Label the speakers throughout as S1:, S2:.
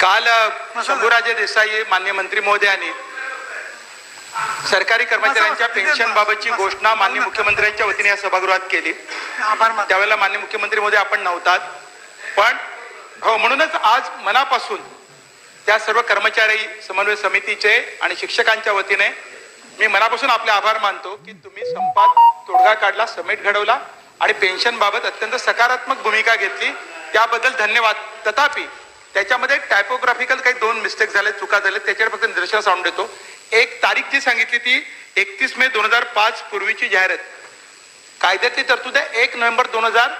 S1: काल शंभूराजे देसाई मान्य मंत्री महोदयांनी सरकारी कर्मचाऱ्यांच्या पेन्शन बाबतची घोषणा मान्य मुख्यमंत्र्यांच्या वतीने या सभागृहात केली. त्यावेळेला मान्य मुख्यमंत्री महोदय आपण नव्हतात. पण हो म्हणूनच आज मनापासून त्या सर्व कर्मचारी समन्वय समितीचे आणि शिक्षकांच्या वतीने मी मनापासून आपले आभार मानतो की तुम्ही संपात तोडगा काढला समेट घडवला आणि पेन्शन बाबत अत्यंत सकारात्मक भूमिका घेतली. त्याबद्दल धन्यवाद. तथापि त्याच्यामध्ये टायपोग्राफिकल काही दोन मिस्टेक झाले चुका झाल्या त्याच्यावर फक्त निदर्शनास आणून देतो. एक तारीख जी सांगितली ती एकतीस मे दोन हजार पाच पूर्वीची जाहिरात. कायद्यातली तरतूद आहे एक नोव्हेंबर दोन हजार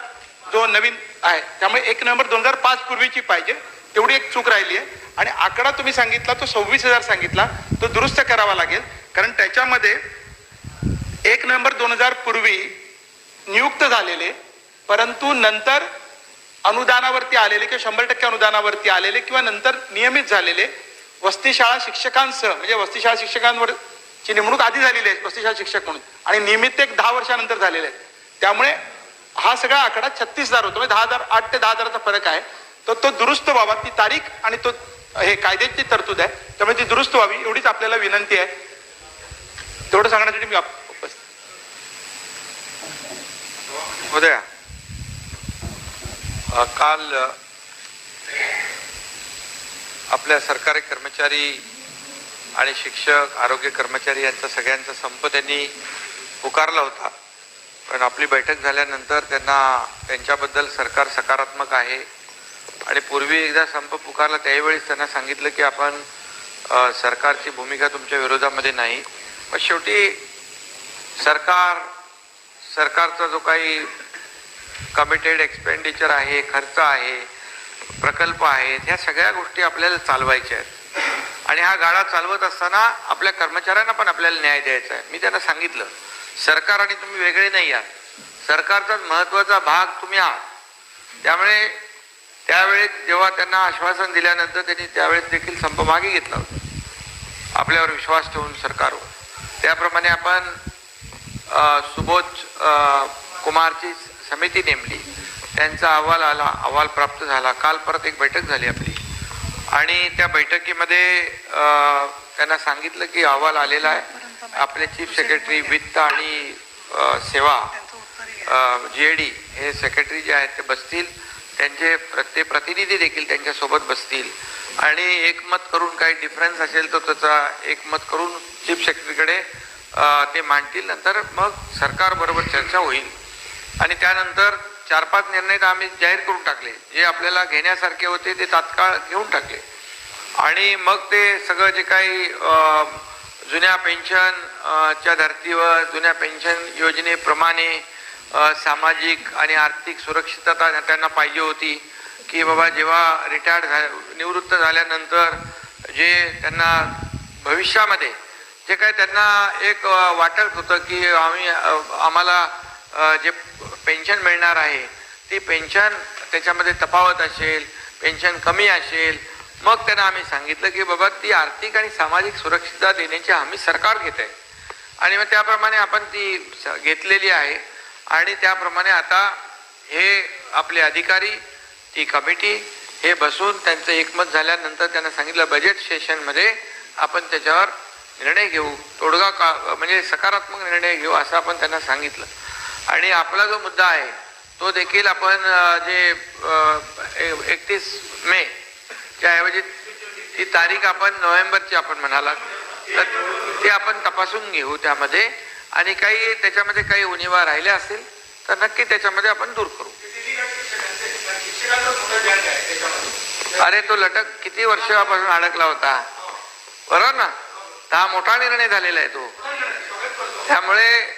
S1: जो नवीन आहे त्यामुळे एक नोव्हेंबर दोन हजार पाच पूर्वीची पाहिजे तेवढी एक चूक राहिली आहे. आणि आकडा तुम्ही सांगितला तो सव्वीस हजार सांगितला तो दुरुस्त करावा लागेल कारण त्याच्यामध्ये एक नोव्हेंबर दोन हजार पूर्वी नियुक्त झालेले परंतु नंतर अनुदानावरती आलेले किंवा शंभर टक्के अनुदानावरती आलेले किंवा नंतर नियमित झालेले वस्तीशाळा शिक्षकांसह म्हणजे वस्तीशाळा शिक्षकांवर ची नेमणूक आधी झालेली आहे वस्तीशाळा शिक्षक म्हणून. आणि नियमित एक दहा वर्षानंतर झालेले आहे त्यामुळे हा सगळा आकडा छत्तीस हजार होतो. म्हणजे दहा हजार आठ ते दहा हजाराचा फरक आहे. तर तो दुरुस्त व्हावा ती तारीख आणि तो हे कायद्याची तरतूद आहे. त्यामुळे ती दुरुस्त व्हावी एवढीच आपल्याला विनंती आहे. तेवढं सांगण्यासाठी मी
S2: उदया. काल आपल्या सरकारी कर्मचारी आणि शिक्षक आरोग्य कर्मचारी यांचा सगळ्यांचा संप त्यांनी पुकारला होता. पण आपली बैठक झाल्यानंतर त्यांना त्यांच्याबद्दल सरकार सकारात्मक आहे. आणि पूर्वी एकदा संप पुकारला त्यावेळीच त्यांना सांगितलं की आपण सरकारची भूमिका तुमच्या विरोधामध्ये नाही. पण शेवटी सरकार सरकारचा जो काही कमिटेड एक्सपेंडिचर आहे खर्च आहे प्रकल्प आहेत ह्या सगळ्या गोष्टी आपल्याला चालवायच्या आहेत. आणि हा गाडा चालवत असताना आपल्या कर्मचाऱ्यांना पण आपल्याला न्याय द्यायचा आहे. मी त्यांना सांगितलं सरकार आणि तुम्ही वेगळे नाही आहात. सरकारचाच महत्त्वाचा भाग तुम्ही आहात. त्यामुळे त्यावेळेस जेव्हा त्यांना आश्वासन दिल्यानंतर त्यांनी त्यावेळेस देखील संप मागे घेतला होता. आपल्यावर विश्वास ठेवून सरकारवर त्याप्रमाणे आपण सुबोध कुमारची समिती नेमली. त्यांचा अहवाल आला अहवाल प्राप्त झाला. काल परत एक बैठक झाली आपली. आणि त्या बैठकीमध्ये त्यांना सांगितलं की अहवाल आलेला आहे. आपले चीफ सेक्रेटरी वित्त आणि सेवा जी ए डी हे सेक्रेटरी जे आहेत ते बसतील. त्यांचे प्रत्येक प्रतिनिधी देखील त्यांच्यासोबत बसतील. आणि एकमत करून काही डिफरन्स असेल तर त्याचा एकमत करून चीफ सेक्रेटरीकडे ते मांडतील. नंतर मग सरकारबरोबर चर्चा होईल. आणि त्यानंतर चार पाच निर्णय तर आम्ही जाहीर करून टाकले. जे आपल्याला घेण्यासारखे होते ते तात्काळ घेऊन टाकले. आणि मग ते सगळं जे काही जुन्या पेन्शन च्या धर्तीवर जुन्या पेन्शन योजनेप्रमाणे सामाजिक आणि आर्थिक सुरक्षितता त्यांना पाहिजे होती की बाबा जेव्हा रिटायर्ड झा निवृत्त झाल्यानंतर जे त्यांना भविष्यामध्ये जे काही त्यांना एक वाटत होतं की आम्ही आम्हाला जे पेन्शन मिळणार आहे ती पेन्शन त्याच्यामध्ये तफावत असेल पेन्शन कमी असेल मग त्यांना आम्ही सांगितलं की बाबा ती आर्थिक आणि सामाजिक सुरक्षितता देण्याची हमी सरकार घेत. आहे आणि मग त्याप्रमाणे आपण ती स- घेतलेली आहे. आणि त्याप्रमाणे आता हे आपले अधिकारी ती कमिटी हे बसून त्यांचं एकमत झाल्यानंतर त्यांना सांगितलं बजेट सेशनमध्ये आपण त्याच्यावर निर्णय घेऊ तोडगा का म्हणजे सकारात्मक निर्णय घेऊ असं आपण त्यांना सांगितलं. आणि आपला जो मुद्दा आहे तो देखील आपण जे एकतीस मे च्या ऐवजी ती तारीख आपण नोव्हेंबरची आपण म्हणाला तर ते आपण तपासून घेऊ त्यामध्ये. आणि काही त्याच्यामध्ये काही उणिवा राहिल्या असतील तर नक्की त्याच्यामध्ये आपण दूर करू. अरे तो लटक किती वर्षापासून अडकला होता? बरोबर ना? हा मोठा निर्णय झालेला आहे तो. त्यामुळे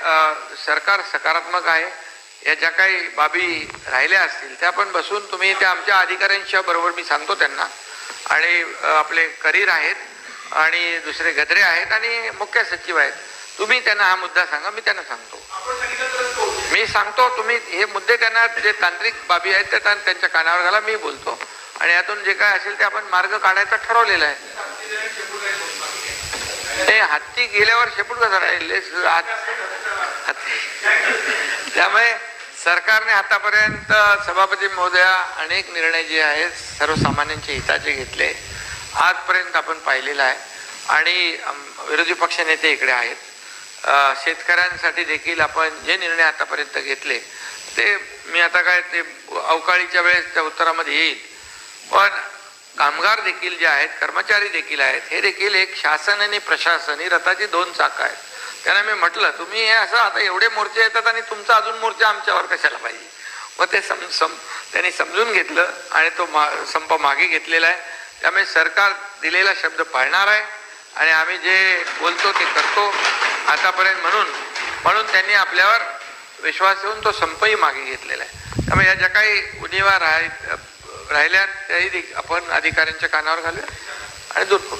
S2: सरकार सकारात्मक आहे. या ज्या काही बाबी राहिल्या असतील त्या पण बसून तुम्ही त्या आमच्या अधिकाऱ्यांच्या बरोबर मी सांगतो त्यांना. आणि आपले करीर आहेत आणि दुसरे गद्रे आहेत आणि मुख्य सचिव आहेत. तुम्ही त्यांना हा मुद्दा सांगा मी त्यांना सांगतो. मी सांगतो तुम्ही हे मुद्दे त्यांना जे तांत्रिक बाबी आहेत त्यां- त्यांच्या कानावर घाला मी बोलतो. आणि यातून जे काय असेल ते आपण मार्ग काढायचा ठरवलेला आहे. ते हत्ती गेल्यावर शेपूट कसा राहिले? त्यामुळे सरकारने आतापर्यंत सभापती महोदया अनेक निर्णय जे आहेत सर्वसामान्यांच्या हिताचे घेतले. आजपर्यंत आपण पाहिलेला आहे. आणि विरोधी पक्षनेते इकडे आहेत. शेतकऱ्यांसाठी देखील आपण जे निर्णय आतापर्यंत घेतले ते मी आता काय ते अवकाळीच्या वेळेस त्या उत्तरामध्ये येईल. पण कामगार देखील जे आहेत कर्मचारी देखील आहेत हे देखील एक शासन आणि प्रशासन ही रथाची दोन चाकं आहेत. त्यांना मी म्हटलं तुम्ही हे असं आता एवढे मोर्चे येतात आणि तुमचा अजून मोर्चा आमच्यावर कशाला पाहिजे? व ते सम सम त्यांनी समजून घेतलं आणि तो मा संप मागे घेतलेला आहे. त्यामुळे सरकार दिलेला शब्द पाळणार आहे आणि आम्ही जे बोलतो ते करतो. आतापर्यंत म्हणून म्हणून त्यांनी आपल्यावर विश्वास ठेवून तो संपही मागे घेतलेला आहे. त्यामुळे या ज्या काही उणीवा आहेत राहिल्या त्याही आपण अधिकाऱ्यांच्या कानावर घालूया आणि दूर करू.